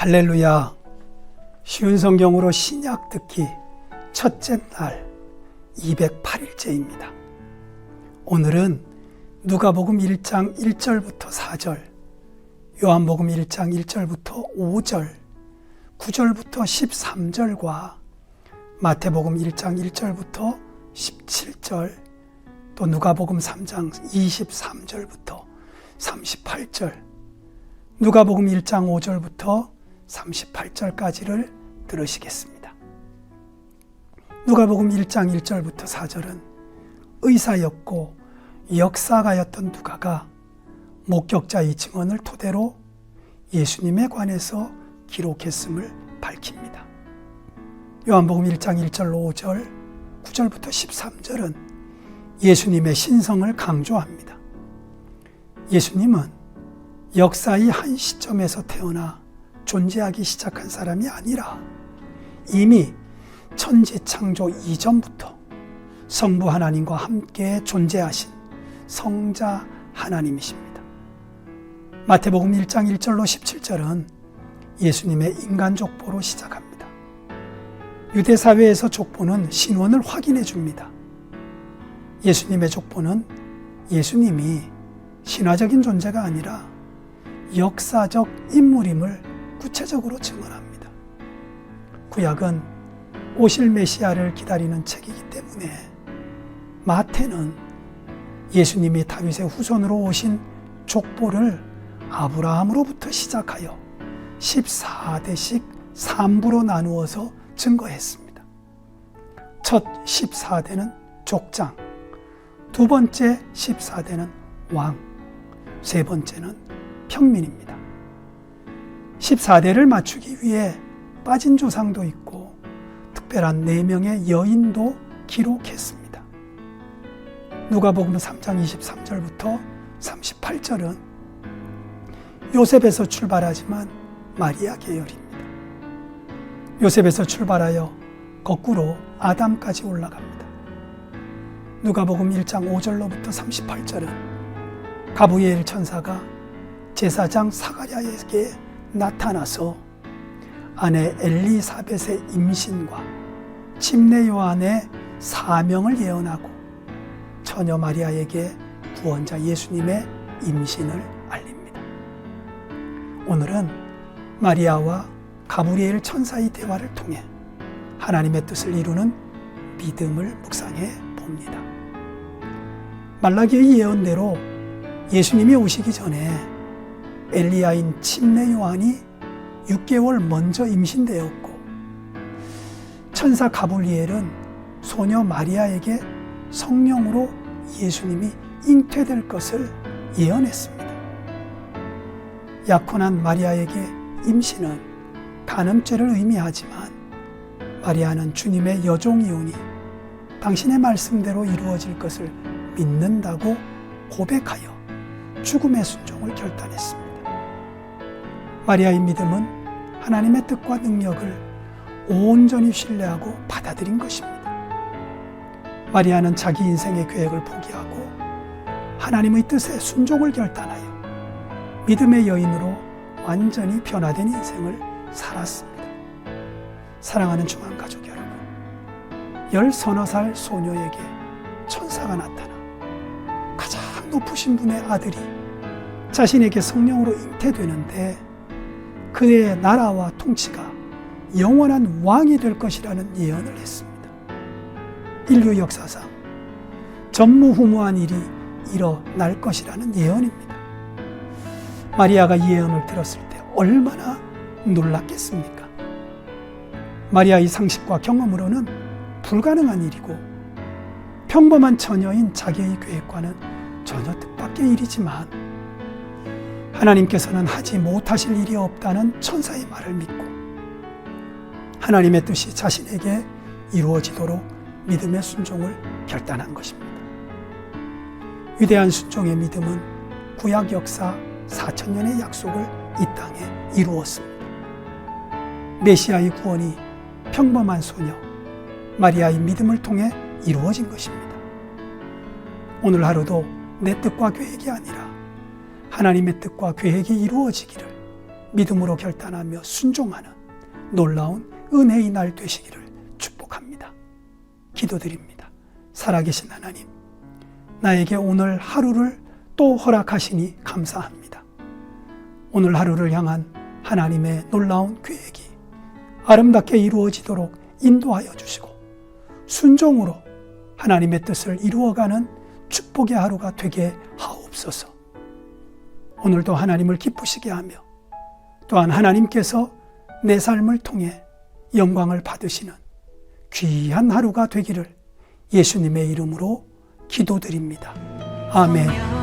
할렐루야. 쉬운 성경으로 신약 듣기 첫째 날 208일째입니다. 오늘은 누가복음 1장 1절부터 4절, 요한복음 1장 1절부터 5절, 9절부터 13절과 마태복음 1장 1절부터 17절, 또 누가복음 3장 23절부터 38절, 누가복음 1장 5절부터 38절까지를 들으시겠습니다. 누가복음 1장 1절부터 4절은 의사였고 역사가였던 누가가 목격자의 증언을 토대로 예수님에 관해서 기록했음을 밝힙니다. 요한복음 1장 1절로 5절, 9절부터 13절은 예수님의 신성을 강조합니다. 예수님은 역사의 한 시점에서 태어나 존재하기 시작한 사람이 아니라 이미 천지 창조 이전부터 성부 하나님과 함께 존재하신 성자 하나님이십니다. 마태복음 1장 1절로 17절은 예수님의 인간 족보로 시작합니다. 유대 사회에서 족보는 신원을 확인해 줍니다. 예수님의 족보는 예수님이 신화적인 존재가 아니라 역사적 인물임을 구체적으로 증언합니다. 구약은 오실 메시아를 기다리는 책이기 때문에 마태는 예수님이 다윗의 후손으로 오신 족보를 아브라함으로부터 시작하여 14대씩 3부로 나누어서 증거했습니다. 첫 14대는 족장, 두 번째 14대는 왕, 세 번째는 평민입니다. 14대를 맞추기 위해 빠진 조상도 있고 특별한 4명의 여인도 기록했습니다. 누가복음 3장 23절부터 38절은 요셉에서 출발하지만 마리아 계열입니다. 요셉에서 출발하여 거꾸로 아담까지 올라갑니다. 누가복음 1장 5절로부터 38절은 가브리엘 천사가 제사장 사가랴에게 나타나서 아내 엘리사벳의 임신과 침례 요한의 사명을 예언하고 처녀 마리아에게 구원자 예수님의 임신을 알립니다. 오늘은 마리아와 가브리엘 천사의 대화를 통해 하나님의 뜻을 이루는 믿음을 묵상해 봅니다. 말라기의 예언대로 예수님이 오시기 전에 엘리야인 침례 요한이 6개월 먼저 임신되었고 천사 가불리엘은 소녀 마리아에게 성령으로 예수님이 잉태될 것을 예언했습니다. 약혼한 마리아에게 임신은 간음죄를 의미하지만 마리아는 주님의 여종이오니 당신의 말씀대로 이루어질 것을 믿는다고 고백하여 죽음의 순종을 결단했습니다. 마리아의 믿음은 하나님의 뜻과 능력을 온전히 신뢰하고 받아들인 것입니다. 마리아는 자기 인생의 계획을 포기하고 하나님의 뜻에 순종을 결단하여 믿음의 여인으로 완전히 변화된 인생을 살았습니다. 사랑하는 중앙가족 여러분, 열 서너 살 소녀에게 천사가 나타나 가장 높으신 분의 아들이 자신에게 성령으로 잉태되는데 그의 나라와 통치가 영원한 왕이 될 것이라는 예언을 했습니다. 인류 역사상 전무후무한 일이 일어날 것이라는 예언입니다. 마리아가 이 예언을 들었을 때 얼마나 놀랐겠습니까? 마리아의 상식과 경험으로는 불가능한 일이고 평범한 처녀인 자기의 계획과는 전혀 뜻밖의 일이지만 하나님께서는 하지 못하실 일이 없다는 천사의 말을 믿고 하나님의 뜻이 자신에게 이루어지도록 믿음의 순종을 결단한 것입니다. 위대한 순종의 믿음은 구약 역사 4천년의 약속을 이 땅에 이루었습니다. 메시아의 구원이 평범한 소녀 마리아의 믿음을 통해 이루어진 것입니다. 오늘 하루도 내 뜻과 계획이 아니라 하나님의 뜻과 계획이 이루어지기를 믿음으로 결단하며 순종하는 놀라운 은혜의 날 되시기를 축복합니다. 기도드립니다. 살아계신 하나님, 나에게 오늘 하루를 또 허락하시니 감사합니다. 오늘 하루를 향한 하나님의 놀라운 계획이 아름답게 이루어지도록 인도하여 주시고 순종으로 하나님의 뜻을 이루어가는 축복의 하루가 되게 하옵소서. 오늘도 하나님을 기쁘시게 하며 또한 하나님께서 내 삶을 통해 영광을 받으시는 귀한 하루가 되기를 예수님의 이름으로 기도드립니다. 아멘.